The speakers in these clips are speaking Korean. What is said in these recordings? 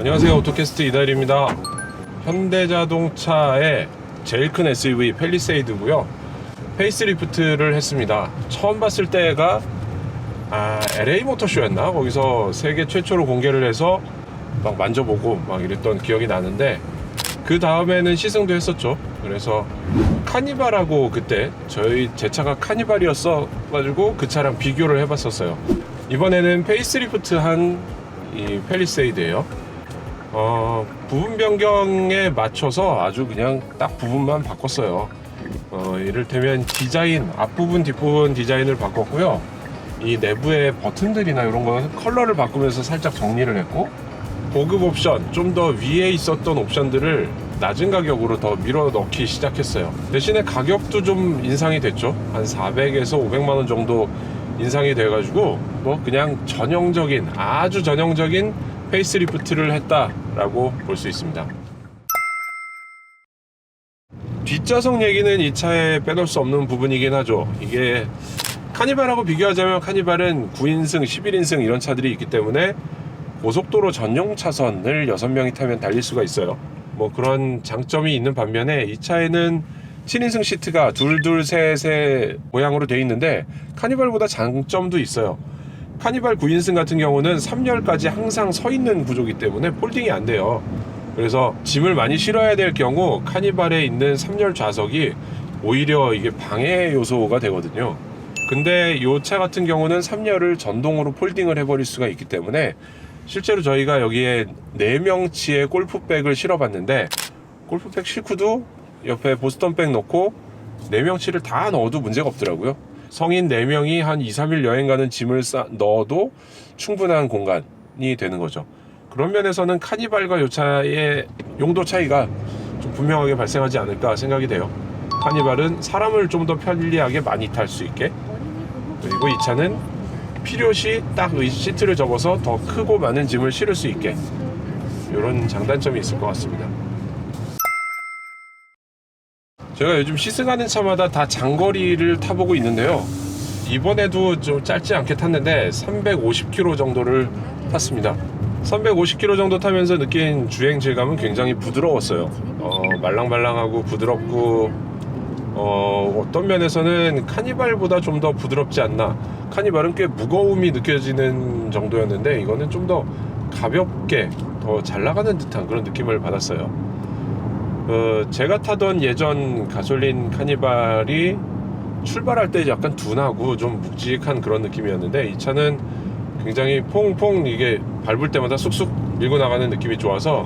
안녕하세요. 오토캐스트 이달입니다. 현대자동차의 제일 큰 SUV 펠리세이드고요. 페이스리프트를 했습니다. 처음 봤을 때가 아, LA 모터쇼였나? 거기서 세계 최초로 공개를 해서 막 만져보고 막 이랬던 기억이 나는데 그 다음에는 시승도 했었죠. 그래서 카니발하고 그때 저희 제 차가 카니발이었어 가지고 그 차랑 비교를 해봤었어요. 이번에는 페이스리프트 한이 펠리세이드예요 어, 부분 변경에 맞춰서 아주 그냥 딱 부분만 바꿨어요. 어, 이를테면 디자인, 앞부분, 뒷부분 디자인을 바꿨고요. 이 내부의 버튼들이나 이런 거 컬러를 바꾸면서 살짝 정리를 했고, 고급 옵션, 좀 더 위에 있었던 옵션들을 낮은 가격으로 더 밀어 넣기 시작했어요. 대신에 가격도 좀 인상이 됐죠. 한 400에서 500만원 정도 인상이 돼가지고, 뭐 그냥 전형적인, 아주 전형적인 페이스리프트를 했다라고 볼 수 있습니다. 뒷좌석 얘기는 이 차에 빼놓을 수 없는 부분이긴 하죠. 이게 카니발하고 비교하자면 카니발은 9인승, 11인승 이런 차들이 있기 때문에 고속도로 전용 차선을 6명이 타면 달릴 수가 있어요. 뭐 그런 장점이 있는 반면에 이 차에는 7인승 시트가 둘둘 셋의 모양으로 되어 있는데 카니발보다 장점도 있어요. 카니발 9인승 같은 경우는 3열까지 항상 서 있는 구조기 때문에 폴딩이 안 돼요. 그래서 짐을 많이 실어야 될 경우 카니발에 있는 3열 좌석이 오히려 이게 방해 요소가 되거든요. 근데 이 차 같은 경우는 3열을 전동으로 폴딩을 해버릴 수가 있기 때문에 실제로 저희가 여기에 4명치의 골프백을 실어봤는데 골프백 싣고도 옆에 보스턴백 넣고 4명치를 다 넣어도 문제가 없더라고요. 성인 4명이 한 2, 3일 여행 가는 짐을 싸, 넣어도 충분한 공간이 되는 거죠. 그런 면에서는 카니발과 이 차의 용도 차이가 좀 분명하게 발생하지 않을까 생각이 돼요. 카니발은 사람을 좀 더 편리하게 많이 탈 수 있게 그리고 이 차는 필요시 딱이 시트를 접어서 더 크고 많은 짐을 실을 수 있게 이런 장단점이 있을 것 같습니다. 제가 요즘 시승하는 차마다 다 장거리를 타보고 있는데요. 이번에도 좀 짧지 않게 탔는데 350km 정도를 탔습니다. 350km 정도 타면서 느낀 주행 질감은 굉장히 부드러웠어요. 어, 말랑말랑하고 부드럽고 어, 어떤 면에서는 카니발보다 좀 더 부드럽지 않나. 카니발은 꽤 무거움이 느껴지는 정도였는데 이거는 좀 더 가볍게 더 잘 나가는 듯한 그런 느낌을 받았어요. 어, 제가 타던 예전 가솔린 카니발이 출발할 때 약간 둔하고 좀 묵직한 그런 느낌이었는데 이 차는 굉장히 퐁퐁 이게 밟을 때마다 쑥쑥 밀고 나가는 느낌이 좋아서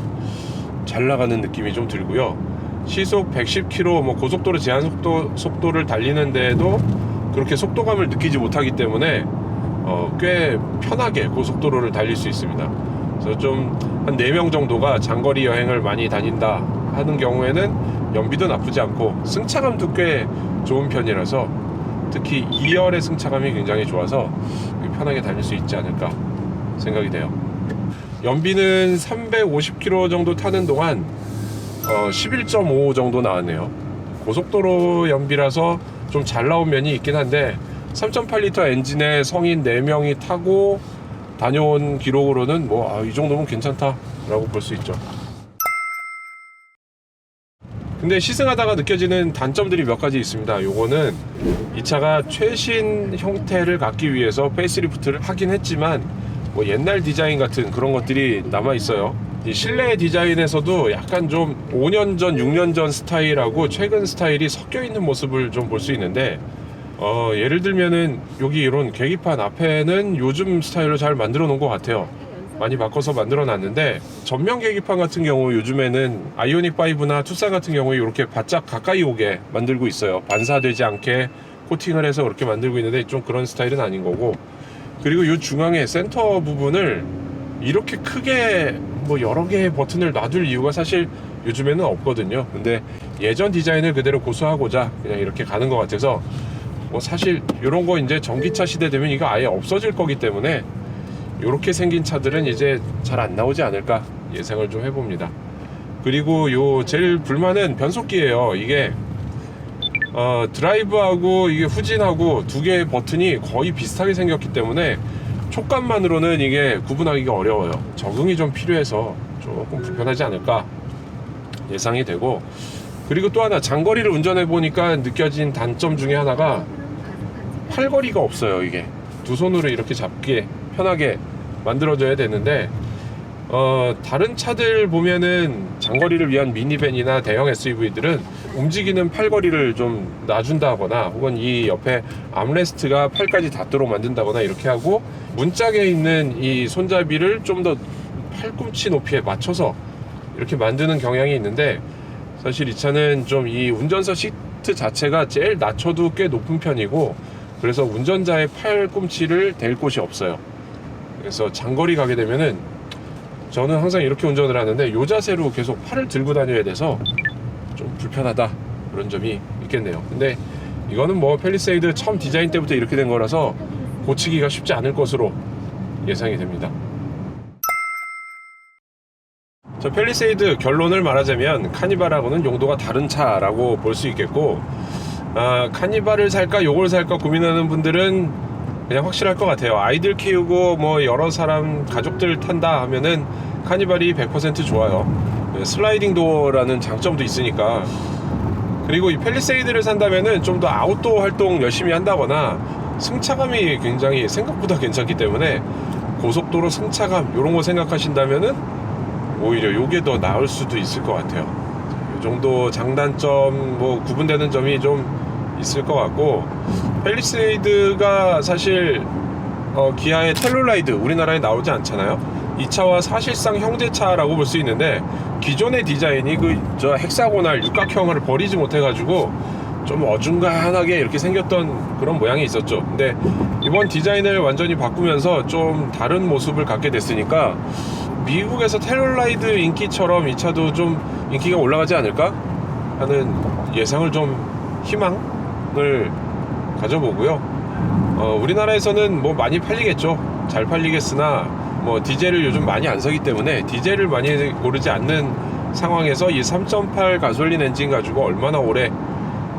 잘 나가는 느낌이 좀 들고요. 시속 110km 뭐 고속도로 제한 속도 속도를 달리는데도 그렇게 속도감을 느끼지 못하기 때문에 어, 꽤 편하게 고속도로를 달릴 수 있습니다. 그래서 좀 한 4명 정도가 장거리 여행을 많이 다닌다 하는 경우에는 연비도 나쁘지 않고 승차감도 꽤 좋은 편이라서 특히 2열의 승차감이 굉장히 좋아서 편하게 달릴 수 있지 않을까 생각이 돼요. 연비는 350km 정도 타는 동안 어, 11.5 정도 나왔네요. 고속도로 연비라서 좀 잘 나온 면이 있긴 한데 3.8리터 엔진에 성인 4명이 타고 다녀온 기록으로는 뭐 이 정도면 괜찮다라고 볼 수 있죠. 근데 시승하다가 느껴지는 단점들이 몇 가지 있습니다. 요거는 이 차가 최신 형태를 갖기 위해서 페이스리프트를 하긴 했지만 뭐 옛날 디자인 같은 그런 것들이 남아 있어요. 이 실내 디자인에서도 약간 좀 5년 전, 6년 전 스타일하고 최근 스타일이 섞여 있는 모습을 좀 볼 수 있는데 어, 예를 들면은 여기 이런 계기판 앞에는 요즘 스타일로 잘 만들어 놓은 것 같아요. 많이 바꿔서 만들어 놨는데 전면 계기판 같은 경우 요즘에는 아이오닉 5나 투싼 같은 경우에 이렇게 바짝 가까이 오게 만들고 있어요. 반사되지 않게 코팅을 해서 그렇게 만들고 있는데 좀 그런 스타일은 아닌 거고 그리고 이 중앙에 센터 부분을 이렇게 크게 뭐 여러 개의 버튼을 놔둘 이유가 사실 요즘에는 없거든요. 근데 예전 디자인을 그대로 고수하고자 그냥 이렇게 가는 것 같아서 뭐 사실 이런 거 이제 전기차 시대 되면 이거 아예 없어질 거기 때문에 이렇게 생긴 차들은 이제 잘 안 나오지 않을까 예상을 좀 해봅니다. 그리고 요 제일 불만은 변속기예요. 이게 어, 드라이브하고 이게 후진하고 두 개의 버튼이 거의 비슷하게 생겼기 때문에 촉감만으로는 이게 구분하기가 어려워요. 적응이 좀 필요해서 조금 불편하지 않을까 예상이 되고 그리고 또 하나 장거리를 운전해 보니까 느껴진 단점 중에 하나가 팔거리가 없어요. 이게 두 손으로 이렇게 잡기에 편하게 만들어져야 되는데 어, 다른 차들 보면은 장거리를 위한 미니밴이나 대형 SUV들은 움직이는 팔거리를 좀 놔준다거나 혹은 이 옆에 암레스트가 팔까지 닿도록 만든다거나 이렇게 하고 문짝에 있는 이 손잡이를 좀 더 팔꿈치 높이에 맞춰서 이렇게 만드는 경향이 있는데 사실 이 차는 좀 이 운전석 시트 자체가 제일 낮춰도 꽤 높은 편이고 그래서 운전자의 팔꿈치를 댈 곳이 없어요. 그래서 장거리 가게 되면은 저는 항상 이렇게 운전을 하는데 요 자세로 계속 팔을 들고 다녀야 돼서 좀 불편하다 그런 점이 있겠네요. 근데 이거는 뭐 펠리세이드 처음 디자인 때부터 이렇게 된 거라서 고치기가 쉽지 않을 것으로 예상이 됩니다. 저 펠리세이드 결론을 말하자면 카니발하고는 용도가 다른 차라고 볼 수 있겠고 아, 카니발을 살까 요걸 살까 고민하는 분들은 그냥 확실할 것 같아요. 아이들 키우고 뭐 여러 사람 가족들 탄다 하면은 카니발이 100% 좋아요. 네, 슬라이딩 도어라는 장점도 있으니까. 그리고 이 펠리세이드를 산다면은 좀 더 아웃도어 활동 열심히 한다거나 승차감이 굉장히 생각보다 괜찮기 때문에 고속도로 승차감 이런 거 생각하신다면은 오히려 요게 더 나을 수도 있을 것 같아요. 이 정도 장단점 뭐 구분되는 점이 좀 있을 것 같고 펠리세이드가 사실 어, 기아의 텔룰라이드 우리나라에 나오지 않잖아요. 이 차와 사실상 형제차라고 볼 수 있는데 기존의 디자인이 그 저 헥사고날 육각형을 버리지 못해가지고 좀 어중간하게 이렇게 생겼던 그런 모양이 있었죠. 근데 이번 디자인을 완전히 바꾸면서 좀 다른 모습을 갖게 됐으니까 미국에서 텔룰라이드 인기처럼 이 차도 좀 인기가 올라가지 않을까 하는 예상을 좀 희망 을 가져보고요. 어, 우리나라에서는 뭐 많이 팔리겠죠. 잘 팔리겠으나 뭐 디젤을 요즘 많이 안 사기 때문에 디젤을 많이 고르지 않는 상황에서 이 3.8 가솔린 엔진 가지고 얼마나 오래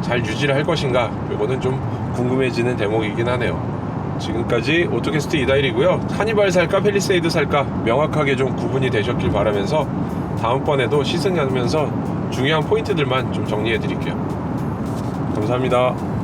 잘 유지를 할 것인가 이거는 좀 궁금해지는 대목이긴 하네요. 지금까지 오토캐스트 이다일이고요. 카니발 살까 펠리세이드 살까 명확하게 좀 구분이 되셨길 바라면서 다음번에도 시승하면서 중요한 포인트들만 좀 정리해 드릴게요. 감사합니다.